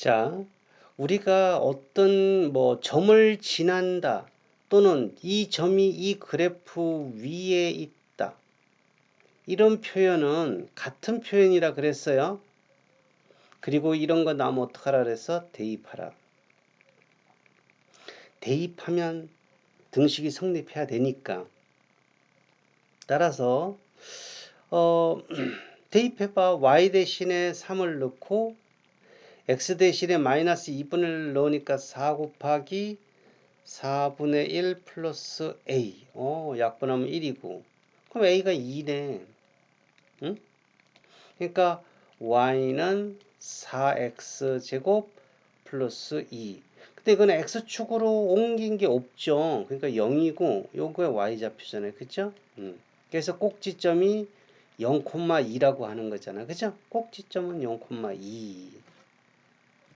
자, 우리가 어떤 뭐 점을 지난다 또는 이 점이 이 그래프 위에 있다. 이런 표현은 같은 표현이라 그랬어요. 그리고 이런 거 나면 어떡하라 그래서 대입하라. 대입하면 등식이 성립해야 되니까. 따라서 어, 대입해봐. y 대신에 3을 넣고 x 대신에 마이너스 2분을 넣으니까 4 곱하기 4분의 1 플러스 a. 어, 약분하면 1이고. 그럼 a가 2네. 응? 그러니까 y는 4x 제곱 플러스 2. 근데 이건 x축으로 옮긴 게 없죠. 그러니까 0이고 요거에 y좌표잖아요. 그죠? 음. 그래서 꼭지점이 0,2라고 하는 거잖아. 그죠? 꼭지점은 0,2.